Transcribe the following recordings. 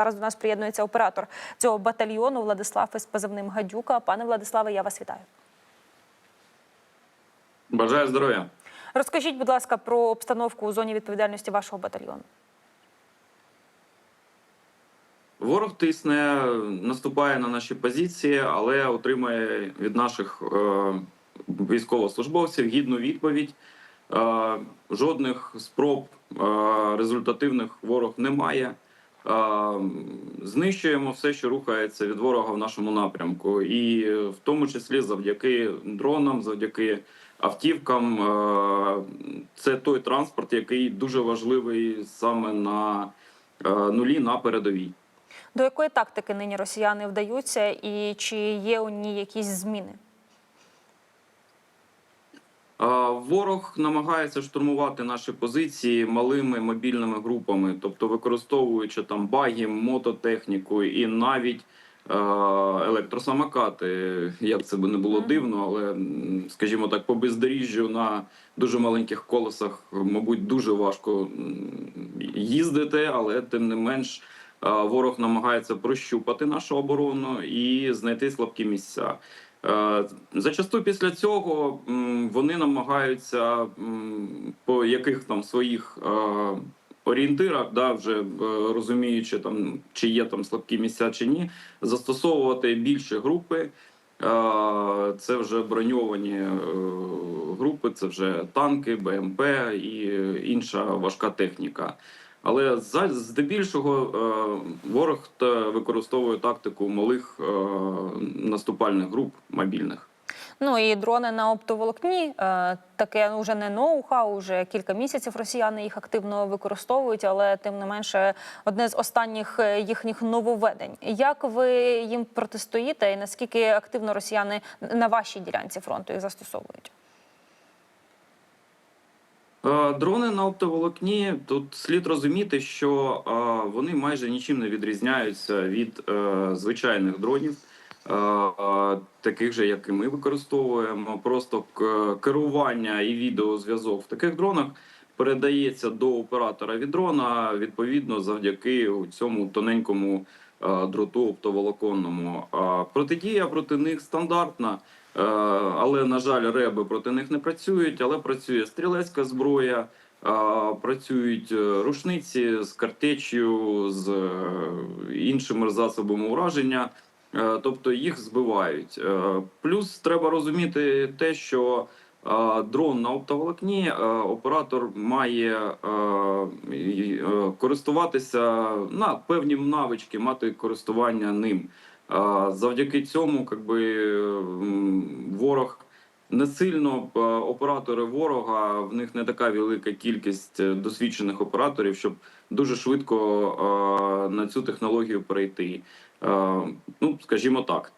Зараз до нас приєднується оператор цього батальйону Владислав із позивним Гадюка. Пане Владиславе, я вас вітаю. Бажаю здоров'я. Розкажіть, будь ласка, про обстановку у зоні відповідальності вашого батальйону. Ворог тисне, наступає на наші позиції, але отримає від наших е, військовослужбовців гідну відповідь. Е, жодних спроб е, результативних ворог не має. Е, знищуємо все, що рухається від ворога в нашому напрямку, і е, в тому числі завдяки дронам, завдяки автівкам. Е, це той транспорт, який дуже важливий саме на е, нулі на передовій. До якої тактики нині росіяни вдаються, і чи є у ній якісь зміни? Ворог намагається штурмувати наші позиції малими мобільними групами, тобто використовуючи там баги, мототехніку і навіть е, електросамокати. Як це би не було дивно, але скажімо так, по бездоріжжю на дуже маленьких колесах, мабуть, дуже важко їздити, але тим не менш. Ворог намагається прощупати нашу оборону і знайти слабкі місця. Е, Зачасту після цього вони намагаються по яких там своїх е, орієнтирах, да, вже е, розуміючи там, чи є там слабкі місця чи ні, застосовувати більші групи. Це вже броньовані групи, це вже танки, БМП і інша важка техніка. Але здебільшого е, ворог використовує тактику малих е, наступальних груп мобільних. Ну і дрони на оптоволокні е, таке вже не ноу-хау, вже кілька місяців росіяни їх активно використовують, але тим не менше одне з останніх їхніх нововведень. Як ви їм протистоїте, і наскільки активно росіяни на вашій ділянці фронту їх застосовують? Е, Дрони на оптоволокні тут слід розуміти, що е, вони майже нічим не відрізняються від е, звичайних дронів, таких же, як і ми використовуємо. Просто керування і відеозв'язок в таких дронах передається до оператора від дрона, відповідно, завдяки цьому тоненькому дроту оптоволоконному. Протидія проти них стандартна. Е, Але на жаль, реби проти них не працюють. Але працює стрілецька зброя, е, працюють е, рушниці з картечю, з іншими засобами ураження. Тобто їх збивають. Плюс треба розуміти те, що дрон на оптоволокні оператор має користуватися на певні навички, мати користування ним. Завдяки цьому, якби ворог не сильно е, оператори ворога. В них не така велика кількість е, досвідчених операторів, щоб дуже швидко е, на цю технологію перейти. Ну, скажімо так.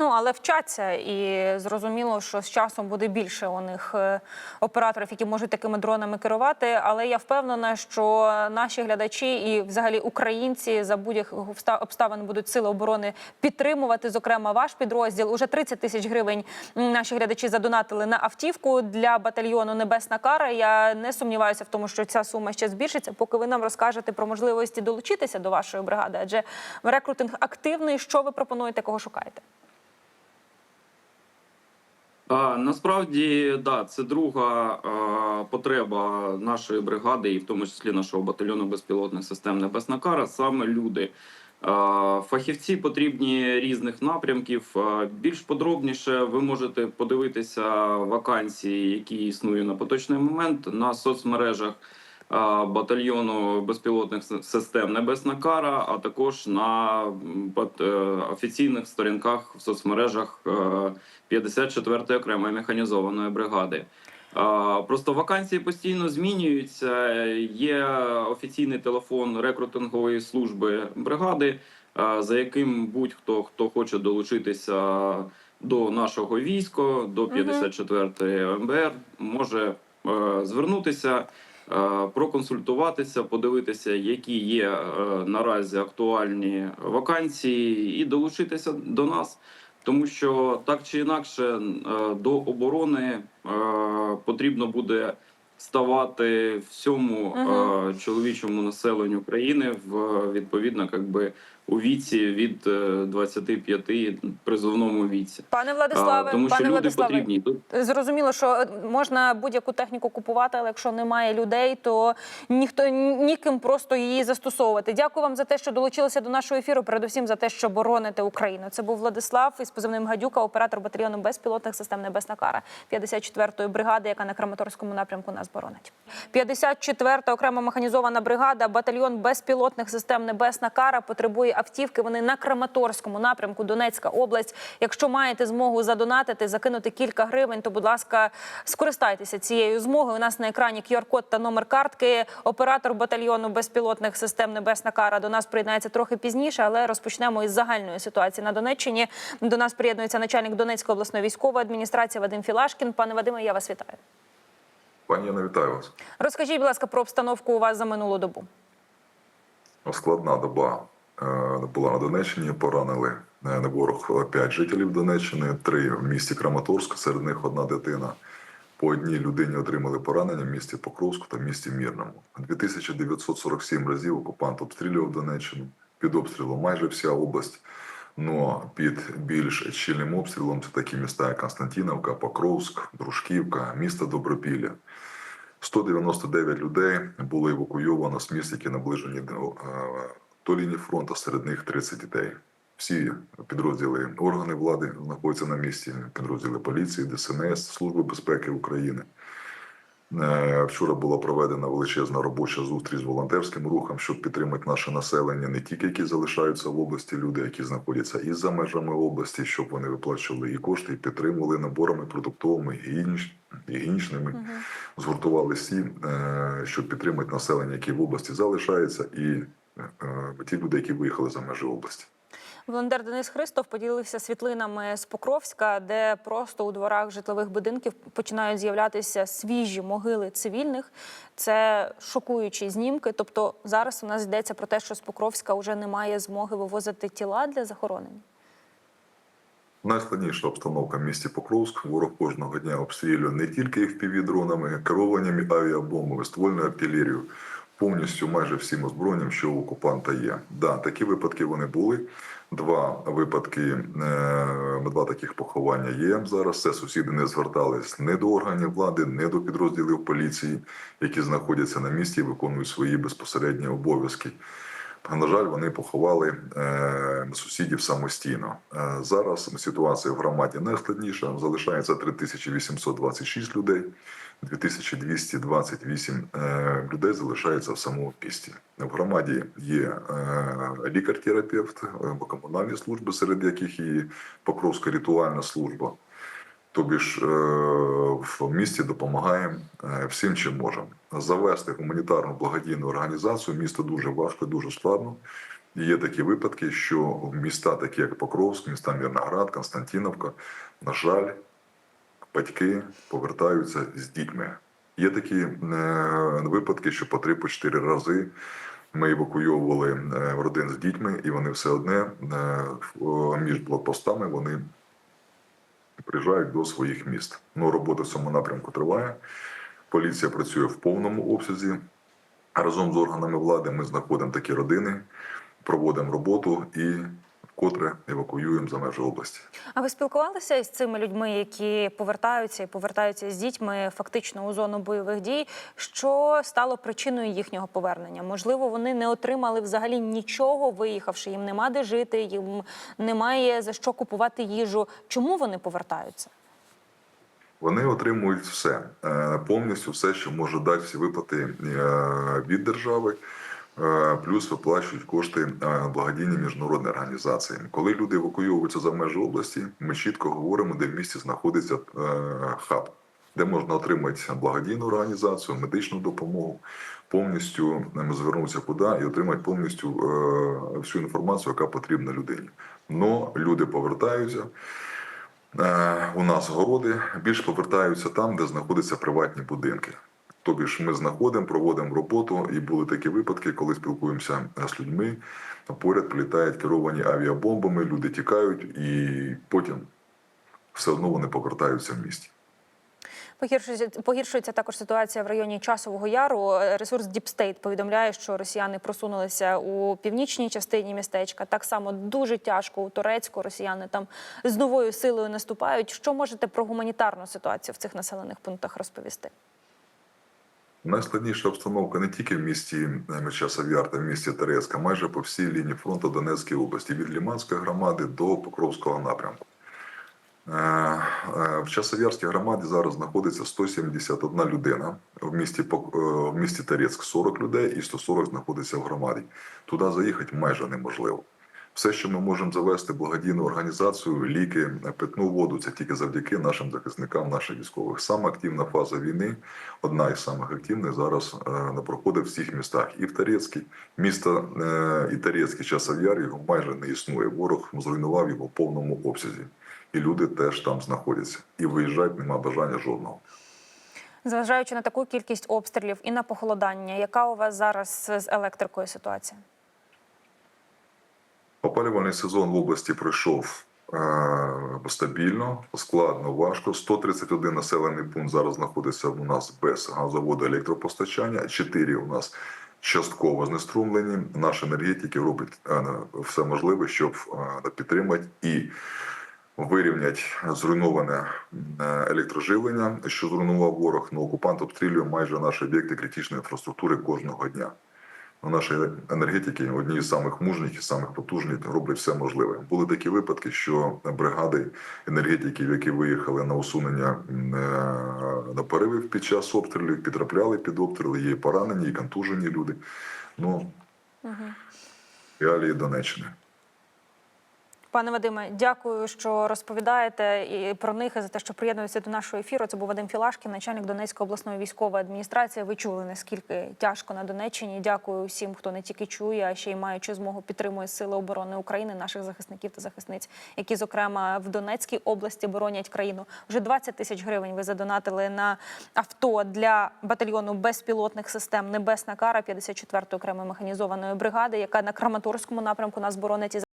Ну але вчаться, і зрозуміло, що з часом буде більше у них е, операторів, які можуть такими дронами керувати. Але я впевнена, що наші глядачі і, взагалі, українці за будь-яких обста- обставин будуть сили оборони підтримувати. Зокрема, ваш підрозділ уже 30 тисяч гривень. Наші глядачі задонатили на автівку для батальйону Небесна Кара. Я не сумніваюся в тому, що ця сума ще збільшиться, поки ви нам розкажете про можливості долучитися до вашої бригади. Адже рекрутинг активний. Що ви пропонуєте, кого шукаєте? Насправді, да, це друга е, потреба нашої бригади, і в тому числі нашого батальйону безпілотних систем Небесна Кара, саме люди. Фахівці потрібні різних напрямків. Більш подробніше ви можете подивитися вакансії, які існують на поточний момент на соцмережах батальйону безпілотних систем Небесна Кара, а також на е, офіційних сторінках в соцмережах е, 54-ї окремої механізованої бригади. Просто вакансії постійно змінюються. Є офіційний телефон рекрутингової служби бригади, за яким будь-хто хто хоче долучитися до нашого війська, до 54-ї МБР, може е, звернутися. Е, Проконсультуватися, подивитися, які є е, наразі актуальні вакансії, і долучитися до нас. Тому що так чи інакше е, до оборони потрібно буде ставати всьому е, чоловічому населенню країни в відповідно, як би у віці від е, 25 призовному віці. Пане А, Владиславе, тому що пане люди Владиславе, потрібні. Зрозуміло, що е, можна будь-яку техніку купувати, але якщо немає людей, то ніхто ніким просто її застосовувати. Дякую вам за те, що долучилися до нашого ефіру. Передусім за те, що бороните Україну. Це був Владислав із позивним Гадюка, оператор батальйону безпілотних систем Небесна Кара 54-ї бригади, яка на Краматорському напрямку нас боронить. 54-та окрема механізована бригада, батальйон безпілотних систем Небесна Кара потребує автівки. Вони на Краматорському напрямку, Донецька область. Якщо маєте змогу задонатити, закинути кілька гривень, то будь ласка, скористайтеся цією змогою. У нас на екрані QR-код та номер картки. Оператор батальйону безпілотних систем Небесна Кара до нас приєднається трохи пізніше, але розпочнемо із загальної ситуації на Донеччині. До нас приєднується начальник Донецької обласної військової адміністрації Вадим Філашкін. Пане Вадиме, я вас вітаю. Пані Яна, вітаю вас. Розкажіть, будь ласка, про обстановку у вас за минулу добу. Складна доба е, була на Донеччині. Поранили е, на ворог 5 жителів Донеччини, три в місті Краматорськ, серед них одна дитина. По одній людині отримали поранення в місті Покровську та в місті Мірному. 2947 разів окупант обстрілював Донеччину. Під обстрілом майже вся область. Но під більш щільним обстрілом це такі міста, як Константиновка, Покровськ, Дружківка, місто Добропілля. 199 людей було евакуйовано з міст, які наближені до, е, до лінії фронту, серед них 30 дітей. Всі підрозділи органи влади знаходяться на місці, підрозділи поліції, ДСНС, Служби безпеки України. Е, Вчора була проведена величезна робоча зустріч з волонтерським рухом, щоб підтримати наше населення, не тільки які залишаються в області, люди, які знаходяться і за межами області, щоб вони виплачували і кошти, і підтримували наборами продуктовими, гігієніч- гігієнічними згуртували всі, е, щоб підтримати населення, яке в області залишається, і е, ті люди, які виїхали за межі області. Волонтер Денис Христов поділився світлинами з Покровська, де просто у дворах житлових будинків починають з'являтися свіжі могили цивільних. Це шокуючі знімки. Тобто зараз у нас йдеться про те, що з Покровська вже немає змоги вивозити тіла для захоронення. Найскладніша обстановка в місті Покровськ. Ворог кожного дня обстрілює не тільки FPV-дронами, керованнями авіабомбами, ствольною артилерією, повністю майже всім озброєнням, що у окупанта є. Да, такі випадки вони були. Два випадки, е, два таких поховання є зараз. Це сусіди не звертались не до органів влади, не до підрозділів поліції, які знаходяться на місці і виконують свої безпосередні обов'язки. На жаль, вони поховали е, сусідів самостійно. Е, зараз ситуація в громаді найскладніша. Залишається 3826 людей. 2228 е, людей залишається в самому місті. В громаді є лікар-терапевт, комунальні служби, серед яких і Покровська ритуальна служба. Тобі ж е, в місті допомагаємо е, всім, чим можемо. Завести гуманітарну благодійну організацію місто дуже важко, дуже складно. І є такі випадки, що міста, такі як Покровськ, міста Мірноград, Константиновка, на жаль, батьки повертаються з дітьми. Є такі е, випадки, що по 3-4 рази ми евакуйовували родин з дітьми, і вони все одне між блокпостами вони приїжджають до своїх міст. Ну, робота в цьому напрямку триває. Поліція працює в повному обсязі. Разом з органами влади ми знаходимо такі родини, проводимо роботу і вкотре евакуюємо за межі області. А ви спілкувалися із цими людьми, які повертаються і повертаються з дітьми фактично у зону бойових дій? Що стало причиною їхнього повернення? Можливо, вони не отримали взагалі нічого, виїхавши. Їм нема де жити, їм немає за що купувати їжу. Чому вони повертаються? Вони отримують все, е, повністю все, що може дати всі виплати е, від держави. Е, Плюс виплачують кошти е, благодійні міжнародні організації. Коли люди евакуйовуються за межі області, ми чітко говоримо, де в місті знаходиться е, хаб, де можна отримати благодійну організацію, медичну допомогу, повністю е, звернутися куди і отримати повністю всю інформацію, яка потрібна людині. Но люди повертаються. У нас городи більш повертаються там, де знаходяться приватні будинки. Тобі ж ми знаходимо, проводимо роботу, і були такі випадки, коли спілкуємося з людьми. Поряд прилітають керовані авіабомбами, люди тікають, і потім все одно вони повертаються в місті. Погіршується, погіршується також ситуація в районі Часового Яру. Ресурс State повідомляє, що росіяни просунулися у північній частині містечка. Так само дуже тяжко у Турецьку. Росіяни там з новою силою наступають. Що можете про гуманітарну ситуацію в цих населених пунктах розповісти? Найскладніша обстановка не тільки в місті Часов'яр та в місті Терецьк, а майже по всій лінії фронту Донецької області, від Ліманської громади до Покровського напрямку. Е, е, В Часов'ярській громаді зараз знаходиться 171 людина. В місті, е, в місті Терецьк 40 людей і 140 знаходиться в громаді. Туди заїхати майже неможливо. Все, що ми можемо завести благодійну організацію, ліки, питну воду, це тільки завдяки нашим захисникам, наших військових. Сама активна фаза війни, одна із самих активних зараз е, проходить в всіх містах. І в Тарецькій, місто е, і Тарецький часов'яр його майже не існує. Ворог зруйнував його в повному обсязі. І люди теж там знаходяться. І виїжджати нема бажання жодного. Зважаючи на таку кількість обстрілів і на похолодання, яка у вас зараз з електрикою ситуація? Опалювальний сезон в області пройшов е, стабільно, складно, важко. 131 населений пункт зараз знаходиться у нас без газоводу електропостачання. 4 у нас частково знеструмлені. Наші енергетики роблять е, все можливе, щоб е, підтримати і вирівняти зруйноване електроживлення, що зруйнував ворог. Но окупант обстрілює майже наші об'єкти критичної інфраструктури кожного дня. Ну, Наші енергетики одні з самих мужніх і самих потужних роблять все можливе. Були такі випадки, що бригади енергетиків, які виїхали на усунення е, на поривів під час обстрілів, підтрапляли під обстріли, є і поранені, і контужені люди. Ну реалії Донеччини. Пане Вадиме, дякую, що розповідаєте і про них і за те, що приєднуєтеся до нашого ефіру. Це був Вадим Філашкін, начальник Донецької обласної військової адміністрації. Ви чули наскільки тяжко на Донеччині. Дякую всім, хто не тільки чує, а ще й маючи змогу підтримує сили оборони України, наших захисників та захисниць, які, зокрема, в Донецькій області боронять країну. Вже 20 тисяч гривень ви задонатили на авто для батальйону безпілотних систем Небесна кара 54-ї окремої механізованої бригади, яка на Краматорському напрямку нас боронить